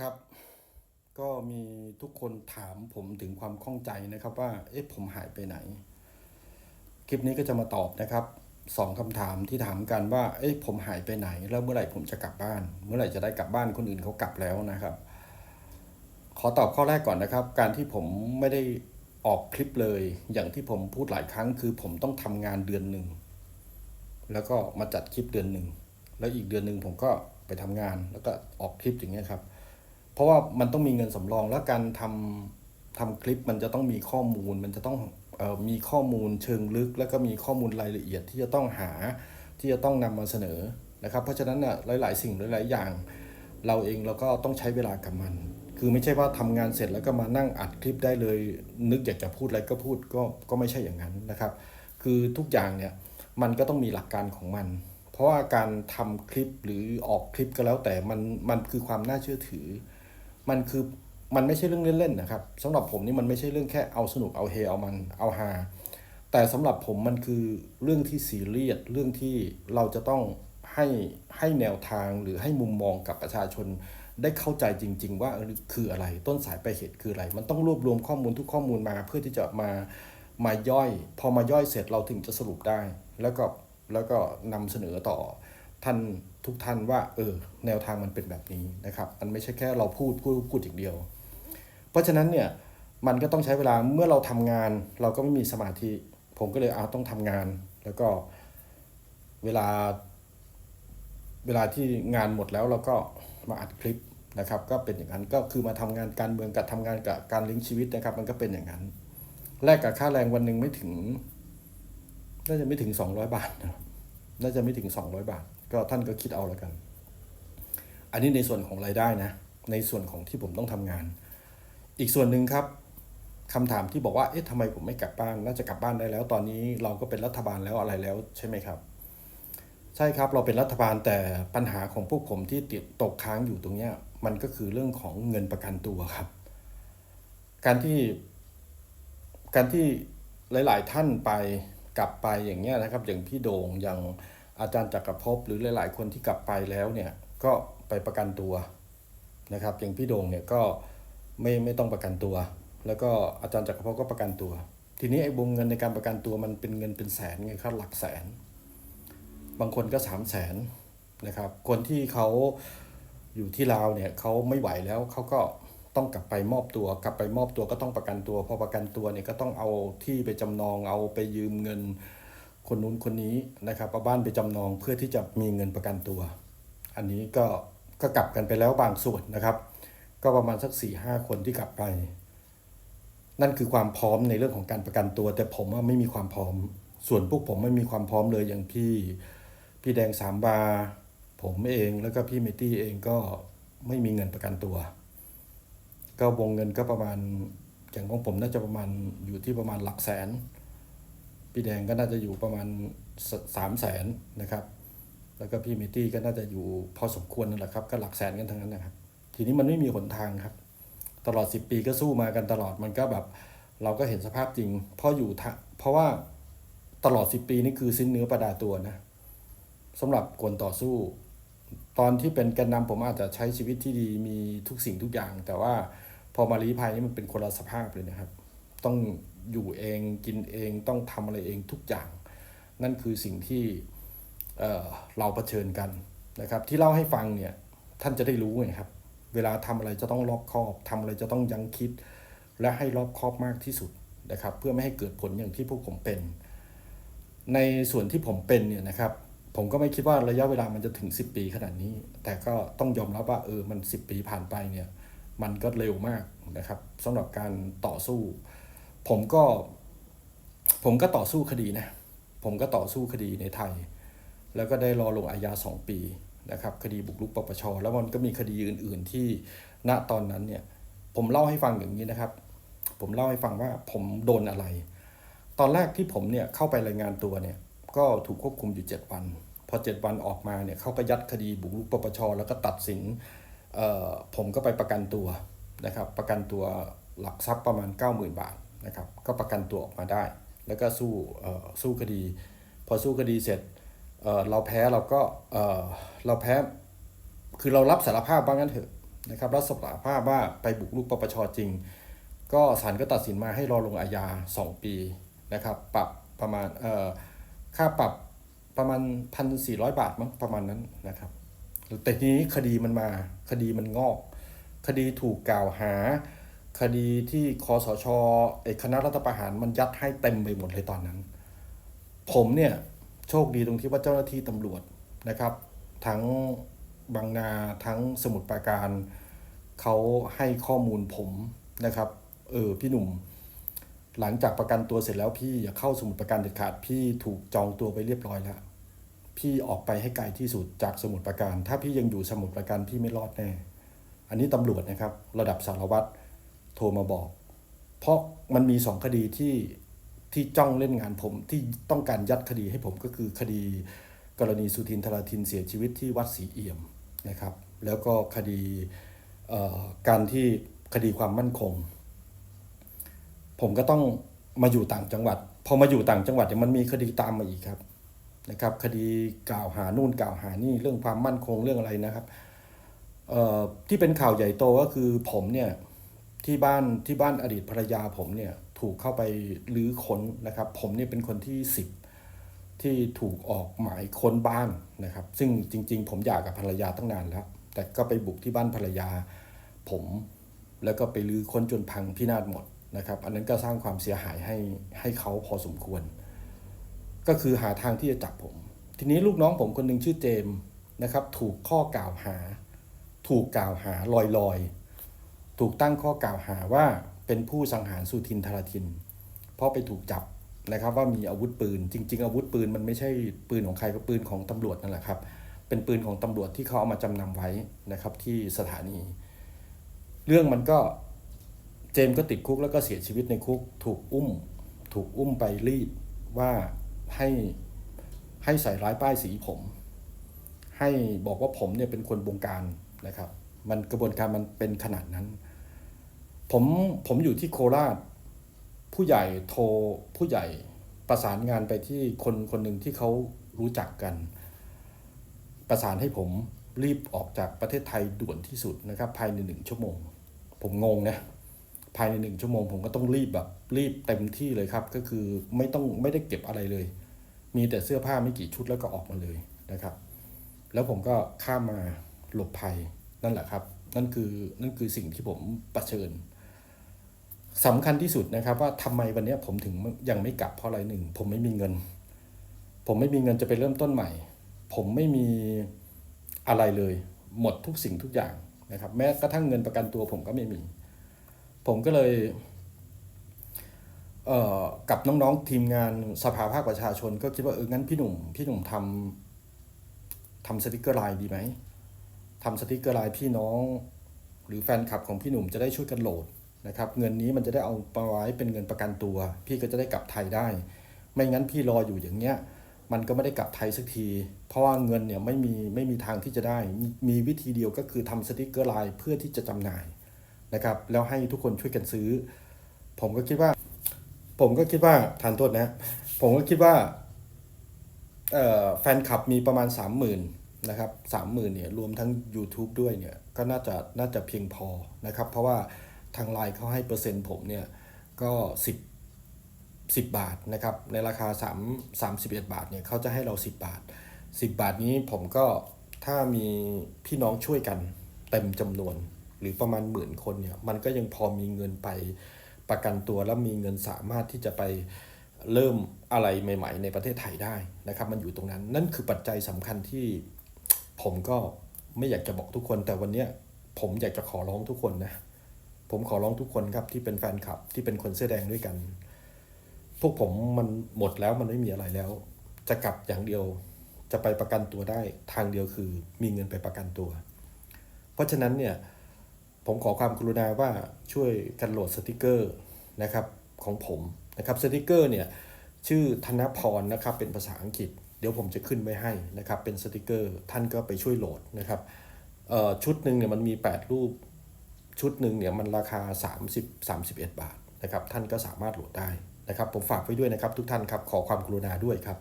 ครับ ก็มีทุกคนถามผมถึงความข้องใจนะครับว่า เอ๊ะผมหายไปไหน คลิปนี้ก็จะมาตอบนะครับสองคำถามที่ถามกันว่า เอ๊ะผมหายไปไหน แล้วเมื่อไหร่ผมจะกลับบ้าน เมื่อไหร่จะได้กลับบ้านคนอื่นเขากลับแล้วนะครับ ขอตอบข้อแรกก่อนนะครับ การที่ผมไม่ได้ออกคลิปเลย อย่างที่ผมพูดหลายครั้ง คือผมต้องทำงานเดือนหนึ่งแล้วก็มาจัดคลิปเดือนหนึ่งแล้วอีกเดือนหนึ่งผมก็ไปทำงานแล้วก็ออกคลิปอย่างเงี้ยครับ เพราะว่ามันต้องมีเงินสำรองแล้วการทำทำคลิปมันจะต้องมีข้อมูล มันจะต้องออมีข้อมูลเชิงลึก แล้วก็มีข้อมูลรายละเอียดที่จะต้องหาที่จะต้องนำมาเสนอนะครับ เพราะฉะนั้นน่ะหลาย ๆ สิ่งหลาย ๆ อย่าง เราเองเราก็ต้องใช้เวลากับมัน คือไม่ใช่ว่าทำงานเสร็จแล้วก็มานั่งอัดคลิปได้เลย นึกอยากจะพูดอะไรก็พูดก็ก็ไม่ใช่อย่างนั้นนะครับ คือทุกอย่างเนี่ยมันก็ต้องมีหลักการของมัน เพราะว่าการทำคลิปหรือออกคลิปก็แล้วแต่มันมันคือความน่าเชื่อถือ มันคือมันไม่ใช่เรื่องเล่นๆนะครับสำหรับผมนี่มันไม่ใช่เรื่องแค่เอาสนุกเอาเฮเอามันเอาฮาแต่สำหรับผมมันคือเรื่องที่ซีเรียสเรื่องที่เราจะต้องให้ให้แนวทางหรือให้มุมมองกับประชาชนได้เข้าใจจริง ๆ ว่าคืออะไรต้นสายปลายเหตุคืออะไร มันต้องรวบรวมข้อมูลทุกข้อมูลมาเพื่อที่จะมามาย่อย พอมาย่อยเสร็จเราถึงจะสรุปได้ แล้วก็แล้วก็นำเสนอต่อท่าน ทุกท่านว่าเออแนวทางมันเป็นแบบนี้นะครับ มันไม่ใช่แค่เราพูดพูดพูดอย่างเดียว เพราะฉะนั้นเนี่ยมันก็ต้องใช้เวลาเมื่อเราทำงาน เราก็ไม่มีสมาธิ ผมก็เลยเอาต้องทำงาน แล้วก็เวลาเวลาที่งานหมดแล้วเราก็มาอัดคลิปนะครับ ก็เป็นอย่างนั้นก็คือมาทำงานการเมืองกับทำงานกับการเลี้ยงชีวิตนะครับ มันก็เป็นอย่างนั้นแลกกับค่าแรงวันหนึ่งไม่ถึงน่าจะไม่ถึงสองร้อยบาทนะน่าจะไม่ถึงสองร้อยบาท ก็ท่านก็คิดเอาแล้วกัน อันนี้ในส่วนของรายได้นะ ในส่วนของที่ผมต้องทำงาน อีกส่วนหนึ่งครับคำถามที่บอกว่าเอ๊ะทำไมผมไม่กลับบ้านน่าจะกลับบ้านได้แล้ว ตอนนี้เราก็เป็นรัฐบาลแล้วอะไรแล้วใช่ไหมครับ ใช่ครับเราเป็นรัฐบาลแต่ปัญหาของพวกผมที่ติดตกค้างอยู่ตรงเนี้ยมันก็คือเรื่องของเงินประกันตัวครับ การที่การที่หลาย ๆ ท่านไปกลับไปอย่างเงี้ยนะครับ อย่างพี่โดงอย่าง อาจารย์จักรภพหรือหลาย ๆ คนที่กลับไปแล้วเนี่ยก็ไปประกันตัวนะครับอย่างพี่โดงเนี่ยก็ไม่ไม่ต้องประกันตัว แล้วก็อาจารย์จักรภพก็ประกันตัว ทีนี้ไอ้วงเงินในการประกันตัวมันเป็นเงินเป็นแสนไงครับหลักแสน บางคนก็สามแสนนะครับคนที่เขาอยู่ที่ลาวเนี่ยเขาไม่ไหวแล้วเขาก็ต้องกลับไปมอบตัว กลับไปมอบตัวก็ต้องประกันตัว พอประกันตัวเนี่ยก็ต้องเอาที่ไปจำนองเอาไปยืมเงิน คนนู้นคนนี้นะครับเอาบ้านไปจำนองเพื่อที่จะมีเงินประกันตัว อันนี้ก็ก็กลับกันไปแล้วบางส่วนนะครับ ก็ประมาณสัก4ี่ห้าคนที่กลับไป นั่นคือความพร้อมในเรื่องของการประกันตัว แต่ผมว่าไม่มีความพร้อม ส่วนพวกผมไม่มีความพร้อมเลยอย่างพี่พี่แดงสามบาผมเองแล้วก็พี่เมตี้เองก็ไม่มีเงินประกันตัว ก็วงเงินก็ประมาณอย่างของผมน่าจะประมาณอยู่ที่ประมาณหลักแสน พี่แดงก็น่าจะอยู่ประมาณสามแสนนะครับ แล้วก็พี่เมตี้ก็น่าจะอยู่พอสมควรนั่นแหละครับ ก็หลักแสนกันทั้งนั้นนะครับ ทีนี้มันไม่มีหนทางครับ ตลอด 10 ปีก็สู้มากันตลอดมันก็แบบ เราก็เห็นสภาพจริงเพราะอยู่ทะเพราะว่าตลอด 10 ปีนี่คือสิ้นเนื้อประดาตัวนะสำหรับคนต่อสู้ ตอนที่เป็นแกนนำผมอาจจะใช้ชีวิตที่ดีมีทุกสิ่งทุกอย่าง แต่ว่าพอมาลีภัยนี่มันเป็นคนละสภาพเลยนะครับ ต้อง อยู่เองกินเองต้องทำอะไรเองทุกอย่าง นั่นคือสิ่งที่เเราเผชิญกันนะครับ ที่เล่าให้ฟังเนี่ยท่านจะได้รู้ไงครับ เวลาทำอะไรจะต้องรอบคอบทำอะไรจะต้องยังคิด และให้รอบคอบมากที่สุดนะครับ เพื่อไม่ให้เกิดผลอย่างที่พวกผมเป็น ในส่วนที่ผมเป็นเนี่ยนะครับ ผมก็ไม่คิดว่าระยะเวลามันจะถึง 10 ปีขนาดนี้ แต่ก็ต้องยอมรับว่าเออมัน 10 ปีผ่านไปเนี่ยมันก็เร็วมากนะครับสำหรับการต่อสู้ ผมก็ ผมก็ต่อสู้คดีนะ ผมก็ต่อสู้คดีในไทย แล้วก็ได้รอลงอาญาสองปีนะครับคดีบุกรุกปปช แล้วมันก็มีคดีอื่น ๆ ที่ณตอนนั้นเนี่ย ผมเล่าให้ฟังอย่างนี้นะครับ ผมเล่าให้ฟังว่าผมโดนอะไร ตอนแรกที่ผมเนี่ยเข้าไปรายงานตัวเนี่ย ก็ถูกควบคุมอยู่ 7 วัน พอ 7 วันออกมาเนี่ยเขาก็ยัดคดีบุกรุกปปช แล้วก็ตัดสินผมก็ไปประกันตัวนะครับ ประกันตัวหลักทรัพย์ประมาณ 90,000 บาท นะครับก็ประกันตัวออกมาได้ แล้วก็สู้สู้คดี พอสู้คดีเสร็จเเราแพ้เราก็เเราแพ้คือเรารับสารภาพว่างั้นเถอะนะครับรับสารภาพว่าไปบุกรุกปปชจริง ก็ศาลก็ตัดสินมาให้รอลงอาญา 2 ปีนะครับปรับประมาณค่าปรับประมาณ 1,400 บาทมั้งประมาณนั้นนะครับแต่ทีนี้คดีมันมาคดีมันงอก คดีถูกกล่าวหา คดีที่คอสชไอ้คณะรัฐประหารมันยัดให้เต็มไปหมดเลยตอนนั้น ผมเนี่ยโชคดีตรงที่ว่าเจ้าหน้าที่ตำรวจนะครับ ทั้งบางนาทั้งสมุทรปราการเขาให้ข้อมูลผมนะครับ เออพี่หนุ่ม หลังจากประกันตัวเสร็จแล้วพี่อย่าเข้าสมุทรปราการเด็ดขาดพี่ถูกจองตัวไปเรียบร้อยแล้ว พี่ออกไปให้ไกลที่สุดจากสมุทรปราการ ถ้าพี่ยังอยู่สมุทรปราการพี่ไม่รอดแน่ อันนี้ตำรวจนะครับ ระดับสารวัตร โทรมาบอก เพราะมันมีสองคดีที่ที่จ้องเล่นงานผมที่ต้องการยัดคดีให้ผมก็คือคดีกรณีสุทินทราทินเสียชีวิตที่วัดศรีเอี่ยมนะครับ แล้วก็คดีการที่คดีความมั่นคง ผมก็ต้องมาอยู่ต่างจังหวัด พอมาอยู่ต่างจังหวัดเนี่ยมันมีคดีตามมาอีกครับนะครับ คดีกล่าวหานู่นกล่าวหานี่เรื่องความมั่นคงเรื่องอะไรนะครับที่เป็นข่าวใหญ่โตก็คือผมเนี่ย ที่บ้านที่บ้านอดีตภรรยาผมเนี่ยถูกเข้าไปลื้อค้นนะครับ ผมเนี่ยเป็นคนที่สิบที่ถูกออกหมายค้นบ้านนะครับ ซึ่งจริง ๆ ผมอยากกับภรรยาตั้งนานแล้ว แต่ก็ไปบุกที่บ้านภรรยา ผมแล้วก็ไปลื้อค้นจนพังพินาศหมดนะครับ อันนั้นก็สร้างความเสียหายให้ให้เขาพอสมควร ก็คือหาทางที่จะจับผม ทีนี้ลูกน้องผมคนหนึ่งชื่อเจมนะครับ ถูกข้อกล่าวหา ถูกกล่าวหาลอยๆ ถูกตั้งข้อกล่าวหาว่าเป็นผู้สังหารสุทินทราทิน เพราะไปถูกจับนะครับว่ามีอาวุธปืน จริง ๆ อาวุธปืนมันไม่ใช่ปืนของใครก็ปืนของตำรวจนั่นแหละครับ เป็นปืนของตำรวจที่เขาเอามาจำนำไว้นะครับที่สถานี เรื่องมันก็เจมก็ติดคุกแล้วก็เสียชีวิตในคุกถูกอุ้ม ถูกอุ้มไปรีดว่าให้ให้ใส่ร้ายป้ายสีผม ให้บอกว่าผมเนี่ยเป็นคนบงการนะครับ มันกระบวนการมันเป็นขนาดนั้น ผมผมอยู่ที่โคราช ผู้ใหญ่โทรผู้ใหญ่ประสานงานไปที่คนคนหนึ่งที่เขารู้จักกัน ประสานให้ผมรีบออกจากประเทศไทยด่วนที่สุดนะครับ ภายในหนึ่งชั่วโมง ผมงงนะภายในหนึ่งชั่วโมง ผมก็ต้องรีบแบบรีบเต็มที่เลยครับ ก็คือไม่ต้องไม่ได้เก็บอะไรเลย มีแต่เสื้อผ้าไม่กี่ชุดแล้วก็ออกมาเลยนะครับ แล้วผมก็ข้ามมาหลบภัยนั่นแหละครับ นั่นคือนั่นคือสิ่งที่ผมประเชิญ สำคัญที่สุดนะครับว่าทำไมวันนี้ผมถึงยังไม่กลับเพราะอะไรหนึ่งผมไม่มีเงิน ผมไม่มีเงินจะไปเริ่มต้นใหม่ ผมไม่มีอะไรเลย หมดทุกสิ่งทุกอย่างนะครับ แม้กระทั่งเงินประกันตัวผมก็ไม่มี ผมก็เลยเอ่อกับน้องๆทีมงานสภาภาคประชาชน ก็คิดว่าเอองั้นพี่หนุ่ม พี่หนุ่มทำทำสติกเกอร์ไลน์ดีไหมทำสติกเกอร์ไลน์พี่น้อง หรือแฟนคลับของพี่หนุ่มจะได้ช่วยกันโหลด นะครับเงินนี้มันจะได้เอาไปไว้เป็นเงินประกันตัว พี่ก็จะได้กลับไทยได้ ไม่งั้นพี่รออยู่อย่างเงี้ยมันก็ไม่ได้กลับไทยสักที เพราะว่าเงินเนี่ยไม่มีไม่มีทางที่จะได้ มีวิธีเดียวก็คือทำสติกเกอร์ไลน์เพื่อที่จะจำหน่ายนะครับแล้วให้ทุกคนช่วยกันซื้อ ผมก็คิดว่า ผมก็คิดว่าทานโทษนะ ผมก็คิดว่าแฟนคลับมีประมาณ 30,000นะครับ30,000เนี่ยรวมทั้ง YouTube ด้วยเนี่ยก็น่าจะน่าจะเพียงพอนะครับ เพราะว่า ทางไลน์เขาให้เปอร์เซ็นต์ผมเนี่ยก็ 10 10 บาทนะครับ ในราคา 3 31 บาทเนี่ยเขาจะให้เรา 10 บาท 10 บาทนี้ผมก็ถ้ามีพี่น้องช่วยกันเต็มจำนวนหรือประมาณหมื่นคนเนี่ยมันก็ยังพอมีเงินไปประกันตัวแล้วมีเงินสามารถที่จะไปเริ่มอะไรใหม่ ๆ ในประเทศไทยได้นะครับ มันอยู่ตรงนั้นนั่นคือปัจจัยสำคัญที่ผมก็ไม่อยากจะบอกทุกคน แต่วันนี้ผมอยากจะขอร้องทุกคนนะ ผมขอร้องทุกคนครับที่เป็นแฟนคลับที่เป็นคนเสื้อแดงด้วยกัน พวกผมมันหมดแล้วมันไม่มีอะไรแล้ว จะกลับอย่างเดียวจะไปประกันตัวได้ทางเดียวคือมีเงินไปประกันตัว เพราะฉะนั้นเนี่ยผมขอความกรุณาว่าช่วยกันโหลดสติกเกอร์นะครับของผมนะครับสติกเกอร์เนี่ยชื่อธนพรนะครับเป็นภาษาอังกฤษ เดี๋ยวผมจะขึ้นไว้ให้นะครับเป็นสติกเกอร์ท่านก็ไปช่วยโหลดนะครับชุดหนึ่งเนี่ยมันมี 8 รูป ชุดหนึ่งเนี่ยมันราคา 30 31 บาทนะครับท่านก็สามารถโหลดได้นะครับ ผมฝากไว้ด้วยนะครับทุกท่านครับขอความกรุณาด้วยครับ